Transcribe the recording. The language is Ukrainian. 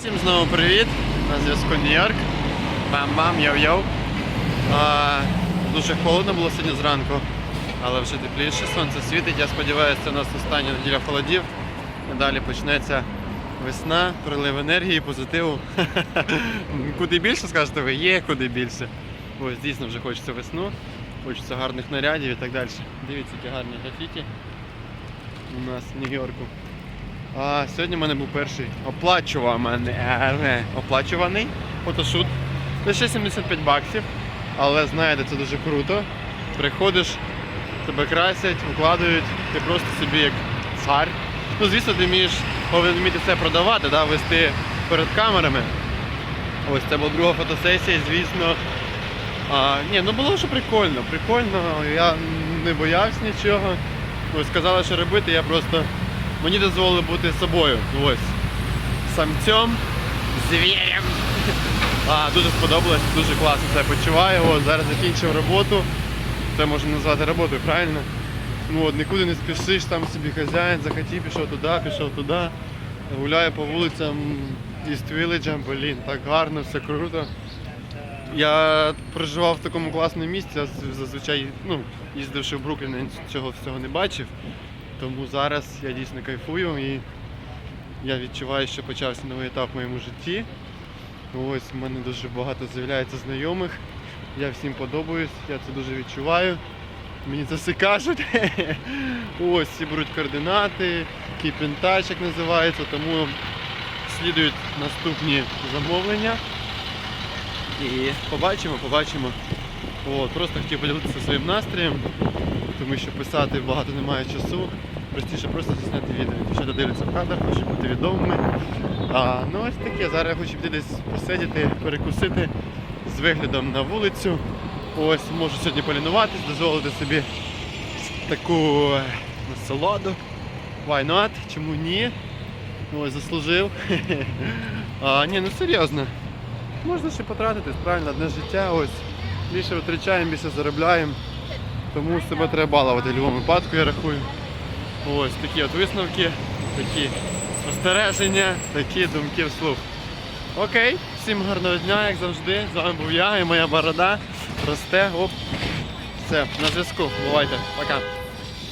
Всім знову привіт! На зв'язку Нью-Йорк. Бам-бам, йоу-йоу. Дуже холодно було сьогодні зранку, але вже тепліше, сонце світить. Я сподіваюся, це у нас остання неділя холодів. Далі почнеться весна, прилив енергії, позитиву. Куди більше, скажете ви, є куди більше. Ось дійсно вже хочеться весну, хочеться гарних нарядів і так далі. Дивіться, які гарні графіті у нас в Нью-Йорку. А сьогодні в мене був перший оплачуваний, оплачуваний фотошут. Лише 75 баксів. Але знаєте, це дуже круто. Приходиш, тебе красять, укладають, ти просто собі як цар. Ну, звісно, ти вмієш, повинен вміти це продавати, да, вести перед камерами. Ось це була друга фотосесія, звісно. А, ні, ну було вже прикольно, прикольно. Я не боявся нічого. Ось сказали, що робити, я просто мені дозволили бути собою. Ось. Самцем, звірем. А, дуже сподобалось, дуже класно це почуваю. От, зараз закінчив роботу. Це можна назвати роботою, правильно? Ну от нікуди не спішиш, там собі хазяїн, захотів, пішов туди, пішов туди. Гуляю по вулицям East Village, блін, так гарно, все круто. Я проживав в такому класному місці, з- зазвичай, ну, їздивши в Бруклін, я цього всього не бачив. Тому зараз я дійсно кайфую і я відчуваю, що почався новий етап в моєму житті. Ось в мене дуже багато з'являється знайомих. Я всім подобаюсь, я це дуже відчуваю. Мені це все кажуть. Ось всі беруть координати, touch, як називається, тому слідують наступні замовлення. І побачимо, побачимо. От, просто хотів поділитися своїм настроєм, тому що писати багато немає часу. Простіше просто засняти відео. Дівчата дивляться в кадр, хочуть бути відомими. А, ну ось таке, зараз я хочу піти десь посидіти, перекусити з виглядом на вулицю. Ось можу сьогодні полінуватись, дозволити собі таку е, насолоду. Why not? Чому ні? Ось заслужив. А, ні, ну серйозно. Можна ще потратити, правильно, одне життя. Ось. Більше витрачаємо, більше заробляємо. Тому себе треба балувати в будь-якому випадку, я рахую. Ось такі от висновки, такі спостереження, такі думки вслух. Окей, всім гарного дня, як завжди. З вами був я і моя борода. Росте. Оп. Все, на зв'язку. Бувайте. Пока.